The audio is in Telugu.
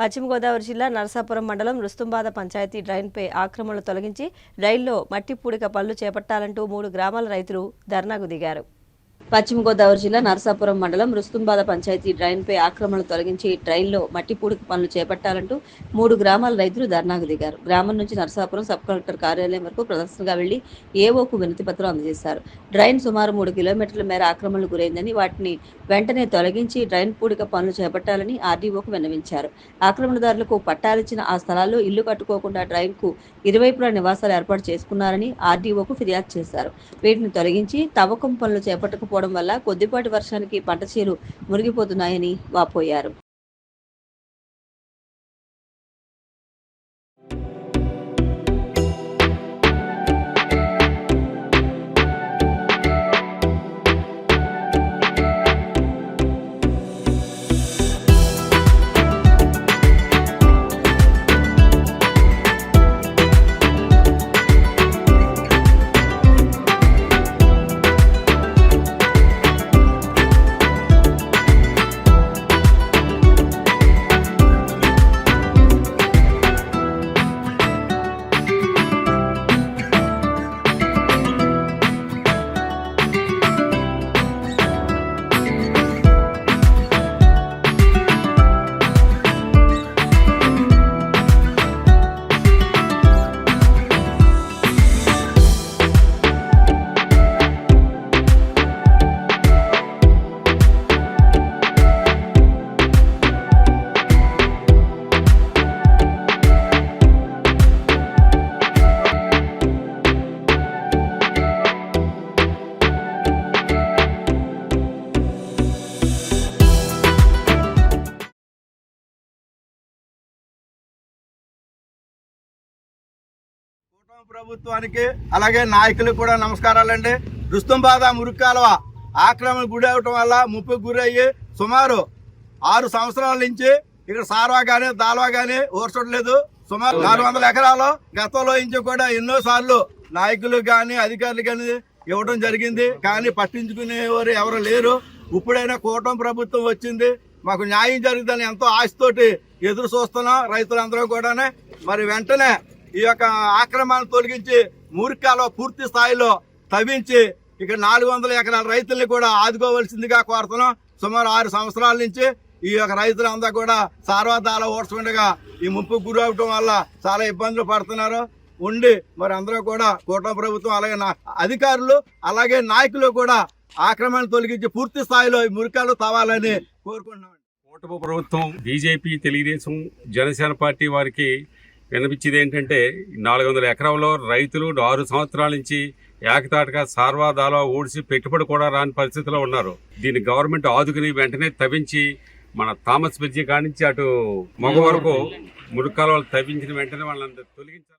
పశ్చిమ గోదావరి జిల్లా నరసాపురం మండలం రుస్తుంబాద పంచాయతీ డ్రైన్పై ఆక్రమణలు తొలగించి రైల్లో మట్టి పూడిక పనులు చేపట్టాలంటూ మూడు గ్రామాల రైతులు ధర్నాకు దిగారు. పశ్చిమ గోదావరి జిల్లా నరసాపురం మండలం రుస్తుంబాద పంచాయతీ డ్రైన్పై ఆక్రమణలు తొలగించి డ్రైన్లో మట్టి పూడికి పనులు చేపట్టాలంటూ మూడు గ్రామాల రైతులు ధర్నాకు దిగారు. గ్రామం నుంచి నరసాపురం సబ్ కలెక్టర్ కార్యాలయం వరకు ప్రదర్శనగా వెళ్ళి ఏఓకు వినతి పత్రం అందజేశారు. డ్రైన్ సుమారు మూడు కిలోమీటర్ల మేర ఆక్రమణలు గురైందని వాటిని వెంటనే తొలగించి డ్రైన్ పూడిక పనులు చేపట్టాలని ఆర్డీఓకు విన్నవించారు. ఆక్రమణదారులకు పట్టాలిచ్చిన ఆ స్థలాల్లో ఇల్లు కట్టుకోకుండా డ్రైన్కు ఇరువైపులా నివాసాలు ఏర్పాటు చేసుకున్నారని ఆర్డీఓకు ఫిర్యాదు చేశారు. వీటిని తొలగించి తవ్వకం పనులు చేపట్టకపోవడం వల్ల కొద్దిపాటి వర్షానికి పంట చేలు మునిగిపోతున్నాయని వాపోయారు. ప్రభుత్వానికి అలాగే నాయకులకు కూడా నమస్కారాలండి. రుస్తుంబాద మురుక్కాలవ ఆక్రమణ గుడి అవటం వల్ల ముప్పు గురయ్యి సుమారు ఆరు సంవత్సరాల నుంచి ఇక్కడ సార్వా కానీ దాల్వా కానీ ఓర్చడలేదు సుమారు నాలుగు వందల ఎకరాలు గతంలో నుంచి కూడా ఎన్నో సార్లు నాయకులు కానీ అధికారులు కానీ ఇవ్వడం జరిగింది. కానీ పట్టించుకునేవారు ఎవరు లేరు. ఇప్పుడైనా కూటమి ప్రభుత్వం వచ్చింది. మాకు న్యాయం జరుగుతుందని ఎంతో ఆశతోటి ఎదురు చూస్తున్నాం రైతులందరూ కూడానే. మరి వెంటనే ఈ యొక్క ఆక్రమణ తొలగించి మూర్ఖాలో పూర్తి స్థాయిలో తవ్వించి ఇక నాలుగు వందల ఎకరాల రైతుల్ని కూడా ఆదుకోవలసిందిగా కోరుతున్నాం. సుమారు ఆరు సంవత్సరాల నుంచి ఈ యొక్క రైతులంతా కూడా సార్వతాల ఓడ్చుకుండగా ఈ ముప్పు గురి అవటం వల్ల చాలా ఇబ్బందులు పడుతున్నారు. ఉండి మరి అందరూ కూడా కూటమి ప్రభుత్వం అలాగే నా అధికారులు అలాగే నాయకులు కూడా ఆక్రమణ తొలగించి పూర్తి స్థాయిలో ఈ మురికాలు తవ్వాలని కోరుకుంటున్నాం కూటమి ప్రభుత్వం బీజేపీ తెలుగుదేశం జనసేన పార్టీ వారికి వినిపించేది ఏంటంటే నాలుగు వందల ఎకరంలో రైతులు ఆరు సంవత్సరాల నుంచి ఏకతాటగా సార్వాదాలో ఊడ్చి పెట్టుబడి కూడా రాని పరిస్థితిలో ఉన్నారు. దీన్ని గవర్నమెంట్ ఆదుకుని వెంటనే తవ్వించి మన థామస్ బ్రిడ్జి కానించి అటు మగ వరకు మురుక్కాల వాళ్ళు తవ్వించిన వెంటనే వాళ్ళని తొలగించాలి.